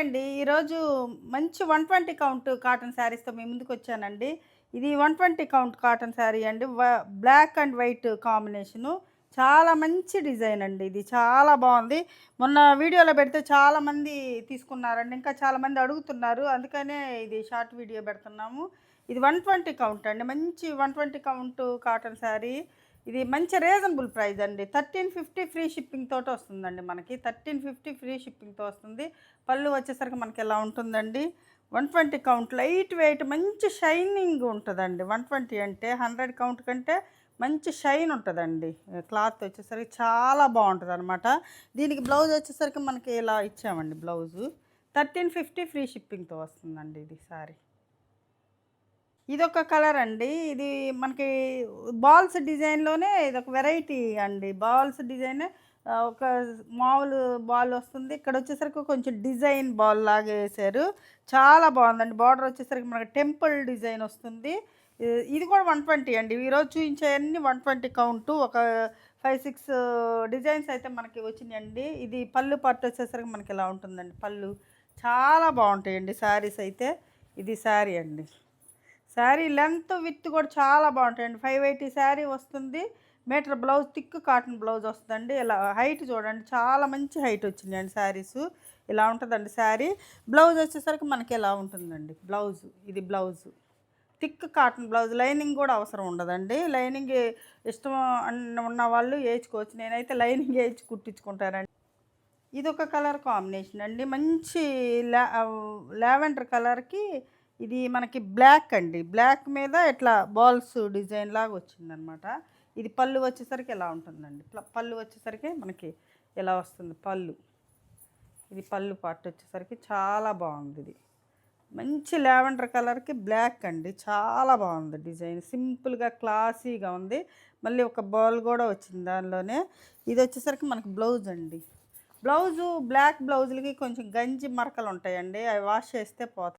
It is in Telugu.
అండి ఈరోజు మంచి వన్ ట్వంటీ కౌంట్ కాటన్ శారీస్తో మీ ముందుకు వచ్చానండి. ఇది one twenty count cotton sari అండి. Black and white combination. చాలా మంచి డిజైన్ అండి ఇది. చాలా బాగుంది. మొన్న వీడియోలో పెడితే చాలా మంది తీసుకున్నారండి. ఇంకా చాలా మంది అడుగుతున్నారు. అందుకనే ఇది షార్ట్ వీడియో పెడుతున్నాము. ఇది వన్ ట్వంటీ కౌంట్ అండి. మంచి one twenty count cotton sari. ఇది మంచి రీజనబుల్ ప్రైస్ అండి. థర్టీన్ ఫిఫ్టీ ఫ్రీ షిప్పింగ్ తోటి వస్తుందండి మనకి. థర్టీన్ ఫిఫ్టీ ఫ్రీ షిప్పింగ్తో వస్తుంది. పళ్ళు వచ్చేసరికి మనకి ఎలా ఉంటుందండి? One twenty count light weight మంచి షైనింగ్ ఉంటుందండి. వన్ ట్వంటీ అంటే హండ్రెడ్ కౌంట్ కంటే మంచి షైన్ ఉంటుందండి. క్లాత్ వచ్చేసరికి చాలా బాగుంటుంది అనమాట దీనికి బ్లౌజ్ వచ్చేసరికి మనకి ఇలా ఇచ్చామండి బ్లౌజు థర్టీన్ ఫిఫ్టీ ఫ్రీ షిప్పింగ్తో వస్తుందండి ఇది సారీ. ఇదొక కలర్ అండి. ఇది మనకి బాల్స్ డిజైన్లోనే ఇది ఒక వెరైటీ అండి. బాల్స్ డిజైన్ ఒక మామూలు బాల్ వస్తుంది. ఇక్కడ వచ్చేసరికి కొంచెం డిజైన్ బాల్ లాగా వేసారు. చాలా బాగుందండి. బార్డర్ వచ్చేసరికి మనకి టెంపుల్ డిజైన్ వస్తుంది. ఇది కూడా వన్ ట్వంటీ అండి. ఈరోజు చూపించేవన్నీ వన్ ట్వంటీ కౌంటు. ఒక ఫైవ్ సిక్స్ డిజైన్స్ అయితే మనకి వచ్చినాయండి. ఇది పళ్ళు పట్టు వచ్చేసరికి మనకి ఇలా ఉంటుందండి. పళ్ళు చాలా బాగుంటాయండి. శారీస్ అయితే. ఇది శారీ అండి. శారీ లెంత్ విత్ కూడా చాలా బాగుంటాయండి. ఫైవ్ ఎయిటీ శారీ వస్తుంది. Meter blouse thick cotton blouse వస్తుందండి. ఇలా హైట్ చూడండి. చాలా మంచి హైట్ వచ్చిందండి శారీస్. ఇలా ఉంటుందండి శారీ. బ్లౌజ్ వచ్చేసరికి మనకి ఇలా ఉంటుందండి? బ్లౌజ్ ఇది blouse. Thick cotton blouse. Lining కూడా అవసరం ఉండదండి. లైనింగ్ ఇష్టం ఉన్న వాళ్ళు వేయించుకోవచ్చు నేనైతే లైనింగ్ వేయించి కుట్టించుకుంటానండి. ఇది ఒక కలర్ కాంబినేషన్ అండి. మంచి లా లావెండర్ కలర్కి ఇది మనకి బ్లాక్ అండి. బ్లాక్ మీద ఇట్లా బాల్స్ డిజైన్ లాగా వచ్చిందనమాట. ఇది పళ్ళు వచ్చేసరికి ఎలా ఉంటుందండి? ప్ల- పళ్ళు వచ్చేసరికి మనకి ఎలా వస్తుంది? పళ్ళు. ఇది పళ్ళు పార్ట్ వచ్చేసరికి చాలా బాగుంది ఇది. మంచి లావెండర్ కలర్కి బ్లాక్ అండి. చాలా బాగుంది డిజైన్. సింపుల్గా క్లాసీగా ఉంది. మళ్ళీ ఒక బాల్ కూడా వచ్చింది దానిలోనే. ఇది వచ్చేసరికి మనకి బ్లౌజ్ అండి. బ్లౌజు బ్లాక్ బ్లౌజులకి కొంచెం గంజి మరకలు ఉంటాయండి. అవి వాష్ చేస్తే పోతాయి.